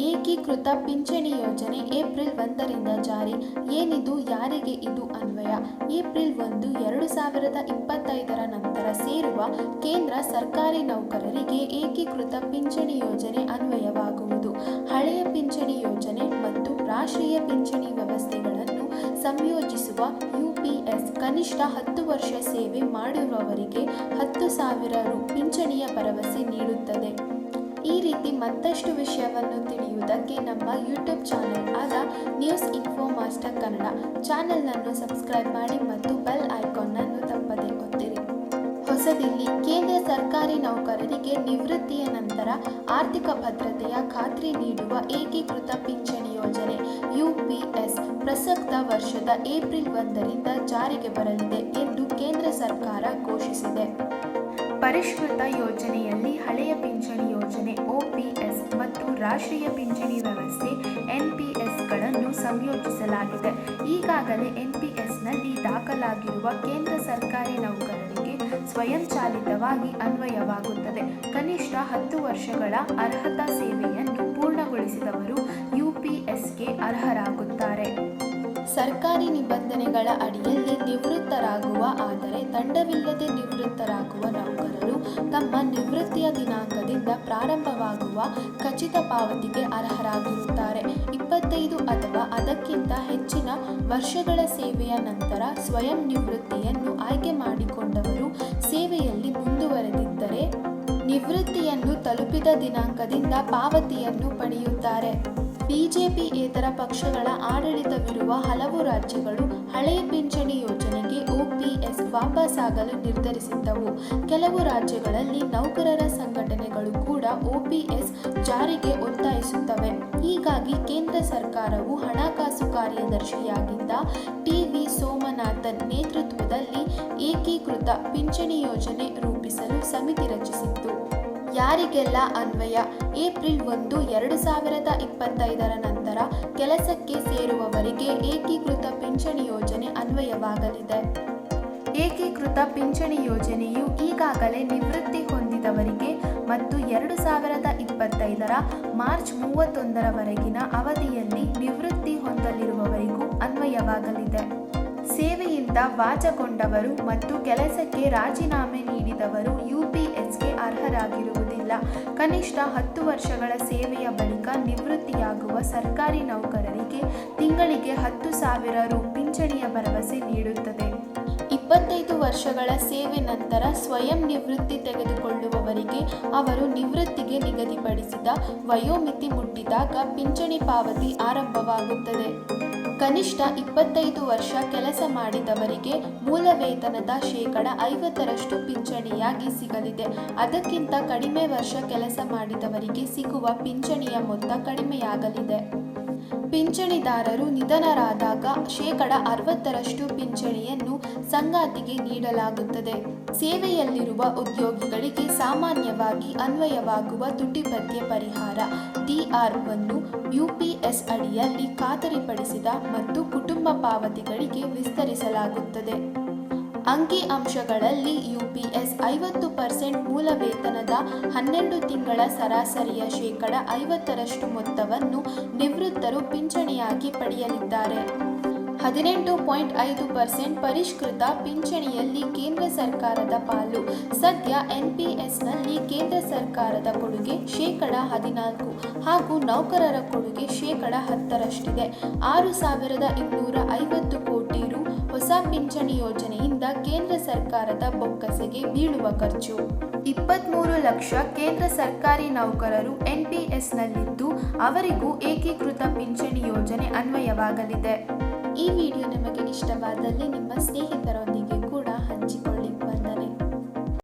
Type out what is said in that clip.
ಏಕೀಕೃತ ಪಿಂಚಣಿ ಯೋಜನೆ ಏಪ್ರಿಲ್ ಒಂದರಿಂದ ಜಾರಿ. ಏನಿದು, ಯಾರಿಗೆ ಇದು ಅನ್ವಯ? ಏಪ್ರಿಲ್ ಒಂದು, ಎರಡು ಸಾವಿರದ ಇಪ್ಪತ್ತೈದರ ನಂತರ ಸೇರುವ ಕೇಂದ್ರ ಸರ್ಕಾರಿ ನೌಕರರಿಗೆ ಏಕೀಕೃತ ಪಿಂಚಣಿ ಯೋಜನೆ ಅನ್ವಯವಾಗುವುದು. ಹಳೆಯ ಪಿಂಚಣಿ ಯೋಜನೆ ಮತ್ತು ರಾಷ್ಟ್ರೀಯ ಪಿಂಚಣಿ ವ್ಯವಸ್ಥೆಗಳನ್ನು ಸಂಯೋಜಿಸುವ ಯುಪಿಎಸ್ ಕನಿಷ್ಠ ಹತ್ತು ವರ್ಷ ಸೇವೆ ಮಾಡಿರುವವರಿಗೆ ಹತ್ತು ಸಾವಿರ ರು ಪಿಂಚಣಿಯ ಭರವಸೆ ನೀಡುತ್ತದೆ. ಈ ರೀತಿ ಮತ್ತಷ್ಟು ವಿಷಯವನ್ನು ತಿಳಿಯುವುದಕ್ಕೆ ನಮ್ಮ ಯೂಟ್ಯೂಬ್ ಚಾನೆಲ್ ಆದ ನ್ಯೂಸ್ ಇನ್ಫೋ ಮಾಸ್ಟರ್ ಕನ್ನಡ ಚಾನೆಲ್ನನ್ನು ಸಬ್ಸ್ಕ್ರೈಬ್ ಮಾಡಿ ಮತ್ತು ಬೆಲ್ ಐಕಾನ್ನನ್ನು ತಪ್ಪದೆ ಒತ್ತಿರಿ ಹೊಸದಿಲ್ಲಿ ಕೇಂದ್ರ ಸರ್ಕಾರಿ ನೌಕರರಿಗೆ ನಿವೃತ್ತಿಯ ನಂತರ ಆರ್ಥಿಕ ಭದ್ರತೆಯ ಖಾತ್ರಿ ನೀಡುವ ಏಕೀಕೃತ ಪಿಂಚಣಿ ಯೋಜನೆ ಯುಪಿಎಸ್ ಪ್ರಸಕ್ತ ವರ್ಷದ ಏಪ್ರಿಲ್ ಒಂದರಿಂದ ಜಾರಿಗೆ ಬರಲಿದೆ ಎಂದು ಕೇಂದ್ರ ಸರ್ಕಾರ ಘೋಷಿಸಿದೆ. ಪರಿಷ್ಕೃತ ಯೋಜನೆಯಲ್ಲಿ ಹಳೆಯ ಪಿಂಚಣಿ ಯೋಜನೆ ಒಪಿಎಸ್ ಮತ್ತು ರಾಷ್ಟ್ರೀಯ ಪಿಂಚಣಿ ವ್ಯವಸ್ಥೆ ಎನ್ಪಿಎಸ್ಗಳನ್ನು ಸಂಯೋಜಿಸಲಾಗಿದೆ. ಈಗಾಗಲೇ ಎನ್ಪಿಎಸ್ನಲ್ಲಿ ದಾಖಲಾಗಿರುವ ಕೇಂದ್ರ ಸರ್ಕಾರಿ ನೌಕರರಿಗೆ ಸ್ವಯಂಚಾಲಿತವಾಗಿ ಅನ್ವಯವಾಗುತ್ತದೆ. ಕನಿಷ್ಠ ಹತ್ತು ವರ್ಷಗಳ ಅರ್ಹತಾ ಸೇವೆಯನ್ನು ಪೂರ್ಣಗೊಳಿಸಿದವರು ಯುಪಿಎಸ್ಗೆ ಅರ್ಹರಾಗುತ್ತಾರೆ. ಸರ್ಕಾರಿ ನಿಬಂಧನೆಗಳ ಅಡಿಯಲ್ಲಿ ನಿವೃತ್ತರಾಗುವ, ಆದರೆ ದಂಡವಿಲ್ಲದೆ ನಿವೃತ್ತರಾಗುವ ತಮ್ಮ ನಿವೃತ್ತಿಯ ದಿನಾಂಕದಿಂದ ಪ್ರಾರಂಭವಾಗುವ ಖಚಿತ ಪಾವತಿಗೆ ಅರ್ಹರಾಗಿರುತ್ತಾರೆ. ಇಪ್ಪತ್ತೈದು ಅಥವಾ ಅದಕ್ಕಿಂತ ಹೆಚ್ಚಿನ ವರ್ಷಗಳ ಸೇವೆಯ ನಂತರ ಸ್ವಯಂ ನಿವೃತ್ತಿಯನ್ನು ಆಯ್ಕೆ ಮಾಡಿಕೊಂಡವರು ಸೇವೆಯಲ್ಲಿ ಮುಂದುವರೆದಿದ್ದರೆ ನಿವೃತ್ತಿಯನ್ನು ತಲುಪಿದ ದಿನಾಂಕದಿಂದ ಪಾವತಿಯನ್ನು ಪಡೆಯುತ್ತಾರೆ. ಬಿಜೆಪಿಯೇತರ ಪಕ್ಷಗಳ ಆಡಳಿತವಿರುವ ಹಲವು ರಾಜ್ಯಗಳು ಹಳೆಯ ಪಿಂಚಣಿ ಯೋಜನೆಗೆ ಒಪಿಎಸ್ ವಾಪಸ್ಸಾಗಲು ನಿರ್ಧರಿಸಿದ್ದವು. ಕೆಲವು ರಾಜ್ಯಗಳಲ್ಲಿ ನೌಕರರ ಸಂಘಟನೆಗಳು ಕೂಡ ಒಪಿಎಸ್ ಜಾರಿಗೆ ಒತ್ತಾಯಿಸುತ್ತವೆ. ಹೀಗಾಗಿ ಕೇಂದ್ರ ಸರ್ಕಾರವು ಹಣಕಾಸು ಕಾರ್ಯದರ್ಶಿಯಾಗಿದ್ದ ಟಿವಿ ಸೋಮನಾಥನ್ ನೇತೃತ್ವದಲ್ಲಿ ಏಕೀಕೃತ ಪಿಂಚಣಿ ಯೋಜನೆ ರೂಪಿಸಲು ಸಮಿತಿ ರಚಿಸಿತ್ತು. ಯಾರಿಗೆಲ್ಲ ಅನ್ವಯ? ಏಪ್ರಿಲ್ ಒಂದು, ಎರಡು ಸಾವಿರದ ಇಪ್ಪತ್ತೈದರ ನಂತರ ಕೆಲಸಕ್ಕೆ ಸೇರುವವರಿಗೆ ಏಕೀಕೃತ ಪಿಂಚಣಿ ಯೋಜನೆ ಅನ್ವಯವಾಗಲಿದೆ. ಏಕೀಕೃತ ಪಿಂಚಣಿ ಯೋಜನೆಯು ಈಗಾಗಲೇ ನಿವೃತ್ತಿ ಹೊಂದಿದವರಿಗೆ ಮತ್ತು ಎರಡು ಸಾವಿರದ ಇಪ್ಪತ್ತೈದರ ಮಾರ್ಚ್ ಮೂವತ್ತೊಂದರವರೆಗಿನ ಅವಧಿಯಲ್ಲಿ ನಿವೃತ್ತಿ ಹೊಂದಲಿರುವವರಿಗೂ ಅನ್ವಯವಾಗಲಿದೆ. ಸೇವೆಯಿಂದ ವಾಚಗೊಂಡವರು ಮತ್ತು ಕೆಲಸಕ್ಕೆ ರಾಜೀನಾಮೆ ನೀಡಿದವರು ಯುಪಿಎಸ್ಗೆ ಅರ್ಹರಾಗಿರುವುದಿಲ್ಲ. ಕನಿಷ್ಠ ಹತ್ತು ವರ್ಷಗಳ ಸೇವೆಯ ಬಳಿಕ ನಿವೃತ್ತಿಯಾಗುವ ಸರ್ಕಾರಿ ನೌಕರರಿಗೆ ತಿಂಗಳಿಗೆ ಹತ್ತು ಸಾವಿರ ರು ಪಿಂಚಣಿಯ ಭರವಸೆ ನೀಡುತ್ತದೆ. ಇಪ್ಪತ್ತೈದು ವರ್ಷಗಳ ಸೇವೆ ನಂತರ ಸ್ವಯಂ ನಿವೃತ್ತಿ ತೆಗೆದುಕೊಳ್ಳುವವರಿಗೆ ಅವರು ನಿವೃತ್ತಿಗೆ ನಿಗದಿಪಡಿಸಿದ ವಯೋಮಿತಿ ಮುಟ್ಟಿದಾಗ ಪಿಂಚಣಿ ಪಾವತಿ ಆರಂಭವಾಗುತ್ತದೆ. ಕನಿಷ್ಠ ಇಪ್ಪತ್ತೈದು ವರ್ಷ ಕೆಲಸ ಮಾಡಿದವರಿಗೆ ಮೂಲ ವೇತನದ ಶೇಕಡ ಐವತ್ತರಷ್ಟು ಪಿಂಚಣಿಯಾಗಿ ಸಿಗಲಿದೆ. ಅದಕ್ಕಿಂತ ಕಡಿಮೆ ವರ್ಷ ಕೆಲಸ ಮಾಡಿದವರಿಗೆ ಸಿಗುವ ಪಿಂಚಣಿಯ ಮೊತ್ತ ಕಡಿಮೆಯಾಗಲಿದೆ. ಪಿಂಚಣಿದಾರರು ನಿಧನರಾದಾಗ ಶೇಕಡ ಅರವತ್ತರಷ್ಟು ಪಿಂಚಣಿಯನ್ನು ಸಂಗಾತಿಗೆ ನೀಡಲಾಗುತ್ತದೆ. ಸೇವೆಯಲ್ಲಿರುವ ಉದ್ಯೋಗಿಗಳಿಗೆ ಸಾಮಾನ್ಯವಾಗಿ ಅನ್ವಯವಾಗುವ ತುಟಿಭತ್ಯೆ ಪರಿಹಾರ ಡಿಆರ್ವನ್ನು ಯುಪಿಎಸ್ ಅಡಿಯಲ್ಲಿ ಖಾತರಿಪಡಿಸಿದ ಮತ್ತು ಕುಟುಂಬ ಪಾವತಿಗಳಿಗೆ ವಿಸ್ತರಿಸಲಾಗುತ್ತದೆ. ಅಂಕಿ ಅಂಶಗಳಲ್ಲಿ ಯುಪಿಎಸ್ ಐವತ್ತು ಪರ್ಸೆಂಟ್ ಮೂಲ ವೇತನದ ಹನ್ನೆರಡು ತಿಂಗಳ ಸರಾಸರಿಯ ಶೇಕಡ ಐವತ್ತರಷ್ಟು ಮೊತ್ತವನ್ನು ನಿವೃತ್ತರು ಪಿಂಚಣಿಯಾಗಿ ಪಡೆಯಲಿದ್ದಾರೆ. ಹದಿನೆಂಟು ಪಾಯಿಂಟ್ ಐದು ಪರ್ಸೆಂಟ್ ಪರಿಷ್ಕೃತ ಪಿಂಚಣಿಯಲ್ಲಿ ಕೇಂದ್ರ ಸರ್ಕಾರದ ಪಾಲು. ಸದ್ಯ ಎನ್ಪಿಎಸ್ನಲ್ಲಿ ಕೇಂದ್ರ ಸರ್ಕಾರದ ಕೊಡುಗೆ ಶೇಕಡ ಹದಿನಾಲ್ಕು ಹಾಗೂ ನೌಕರರ ಕೊಡುಗೆ ಶೇಕಡ ಹತ್ತರಷ್ಟಿದೆ. ಆರು ಸಾವಿರದ ಇನ್ನೂರ ಐವತ್ತು ಕೋಟಿ ರು ಹೊಸ ಪಿಂಚಣಿ ಯೋಜನೆಯಿಂದ ಕೇಂದ್ರ ಸರ್ಕಾರದ ಬೊಕ್ಕಸೆಗೆ ಬೀಳುವ ಖರ್ಚು. ಇಪ್ಪತ್ತ್ಮೂರು ಲಕ್ಷ ಕೇಂದ್ರ ಸರ್ಕಾರಿ ನೌಕರರು ಎನ್ಪಿಎಸ್ನಲ್ಲಿದ್ದು ಅವರಿಗೂ ಏಕೀಕೃತ ಪಿಂಚಣಿ ಯೋಜನೆ ಅನ್ವಯವಾಗಲಿದೆ. ಈ ವಿಡಿಯೋ ನಿಮಗೆ ಇಷ್ಟವಾದಲ್ಲಿ ನಿಮ್ಮ ಸ್ನೇಹಿತರೊಂದಿಗೆ